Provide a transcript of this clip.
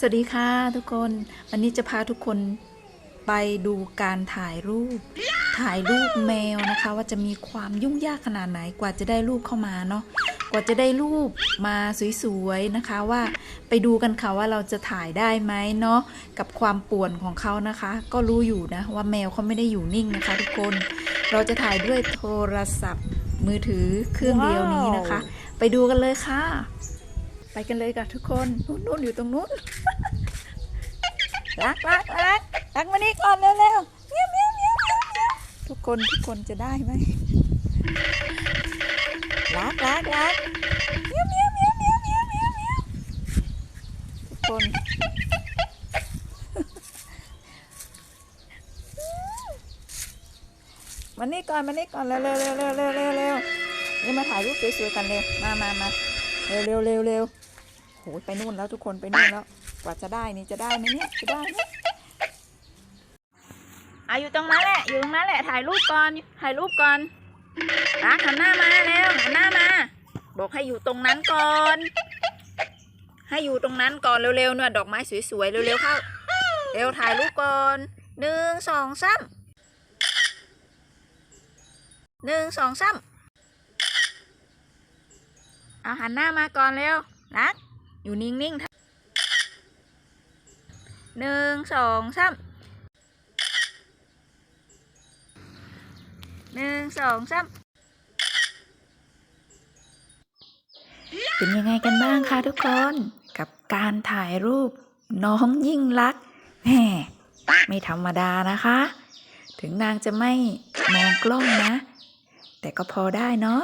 สวัสดีค่ะทุกคน วันนี้จะพาทุกคนไปดูการถ่ายรูป ถ่ายรูปแมวนะคะ ว่าจะมีความยุ่งยากขนาดไหนกว่าจะได้รูปเข้ามาเนาะกว่าจะได้รูปมาสวยๆนะคะว่าไปดูกันค่ะว่าเราจะถ่ายได้ไหมเนาะกับความป่วนของเขานะคะ ก็รู้อยู่นะว่าแมวเขาไม่ได้อยู่นิ่งนะคะ ทุกคน เราจะถ่ายด้วยโทรศัพท์มือถือเครื่องเดียวนี้นะคะ ไปดูกันเลยค่ะ ไปกันเลยค่ะทุกคนนู่นนู่นอยู่ตรงนู้นรักรักรักรักมานี่ก่อนเร็วเร็วเมี้ยวเมี้ยวเมี้ยวเมียเมียวทุกคนทุกคนจะได้ไหมรักรักรักเมี้ยวเมี้ยวเมี้ยวเมี้ยวเมี้ยวเมี้ยวเมี้ยวทุกคนมานี่ก่อนมานี่ก่อนเร็วเร็วเร็วเร็วเร็วเร็วเร็วนี่มาถ่ายรูปสวยๆกันเร็วมามามา เร็วเร็วเร็วเร็วโหไปนู่นแล้วทุกคนไปนู่นแล้ว กว่าจะได้นี่จะได้ไหมเนี่ยจะได้ไหมอะอยู่ตรงนั้นแหละอยู่ตรงนั้นแหละถ่ายรูปก่อนถ่ายรูปก่อนรักหันหน้ามาเร็วหันหน้ามา บอกให้อยู่ตรงนั้นก่อน ให้อยู่ตรงนั้นก่อนเร็วๆเนี่ยดอกไม้สวยๆเร็วๆเข้าเร็วถ่ายรูปก่อนหนึ่งสองสามหนึ่งสองสาม เอาหันหน้ามาก่อนเร็ว รัก อยู่นิ่งๆหนึ่งสองสามหนึ่งสองสามเป็นยังไงกันบ้างคะทุกคน กับการถ่ายรูปน้องยิ่งรักแหมไม่ธรรมดานะคะ ถึงนางจะไม่มองกล้องนะ แต่ก็พอได้เนาะ